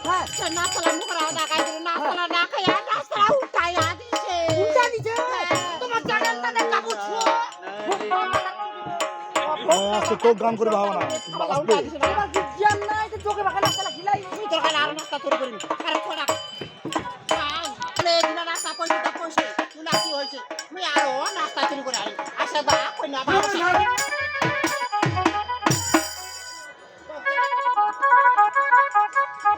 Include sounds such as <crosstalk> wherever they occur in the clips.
হ্যাঁ নাস্তা মুখরা ডাকাই দিল নাস্তা না খাইয়া নাস্তা উঠাইয়া দিছে উঠা দিছে তোমার জানেন তাদের কাপড় ছিল আজকে চোখ গান করে ভাবো না উঠা দিছে না জ্ঞান নাই তো চোখে বাকা নাস্তা খিলাই তুই তো আচ্ছা বা কই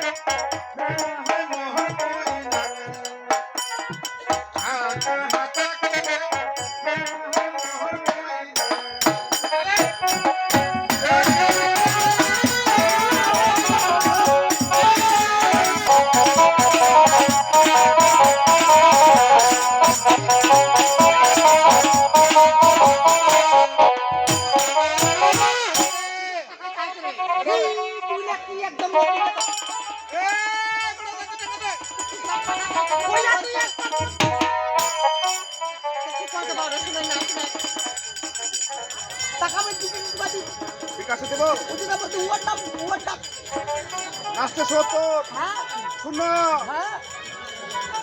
Thank <laughs> you. কাছে দেবো? কাজটা সত্তর। শূন্য।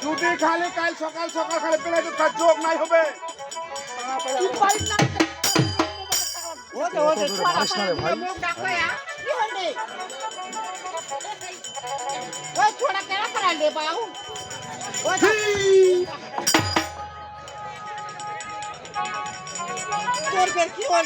যদি খালি কাল সকাল সকাল খালি পেলে তো তার যোগ নাই হবে। তোর কি হল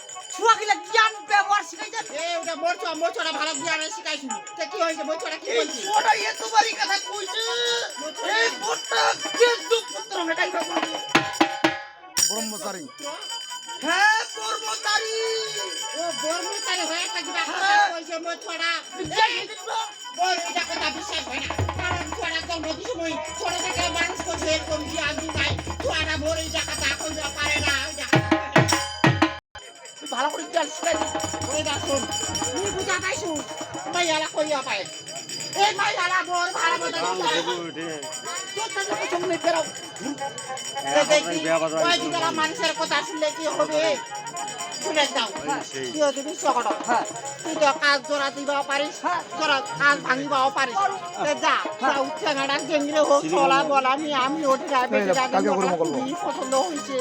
ছুয়া গিলা জ্ঞান ব্যবহার শিখাইছেন এ ওটা মোরচা মোরচাটা ভালো জ্ঞান শিখাইছি। তে কি হইছে মোরচাটা কি হইছে ওটা এ তোমারই কথা কইছে। এই মোরটা কে দুপুত্র হেটাই বাবা ব্রহ্মচারী। হ্যাঁ ও হয়ে থাকিবা কথা কইছে মোরচাটা বল এটা কথা বিশ্বাস হয় না। কারণ ছোড়া জন্ম দিছি মই ছোট থেকে বাজি নাই তোরা ভরে জায়গাটা কই না পারে না। ভালো করে ওই বুঝা পাইছু? মাইয়ালা কইয়া মাইয়ালা বল ভালো মতো দিকেরা মানুষের কথা শুনলে কি হবে? শুনে যাও। কি হচ্ছে বিশ্বকট তুই তো কাজ জোড়া দিবাও পারিস জোড়া কাজ ভাঙিবাও পারিস। যা যা উঠছে হোক চলা বলা। আমি আমি ওটি পছন্দ হয়েছে।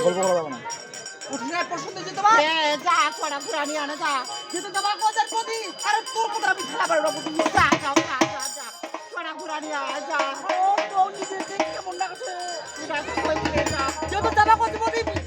উঠিনার পছন্দ যেতে পার এ, যা ছড়া ঘুরা নিয়ে আনে যা। যেতে যাবা কোজার প্রতি আরে তোর কথা আমি খেলা পারব না যা যা যা যা যা। ছড়া ঘুরা নিয়ে আয় যা। ও তো নিজে কেমন লাগছে? তুই রাতে কই দিলে যাবা কোজার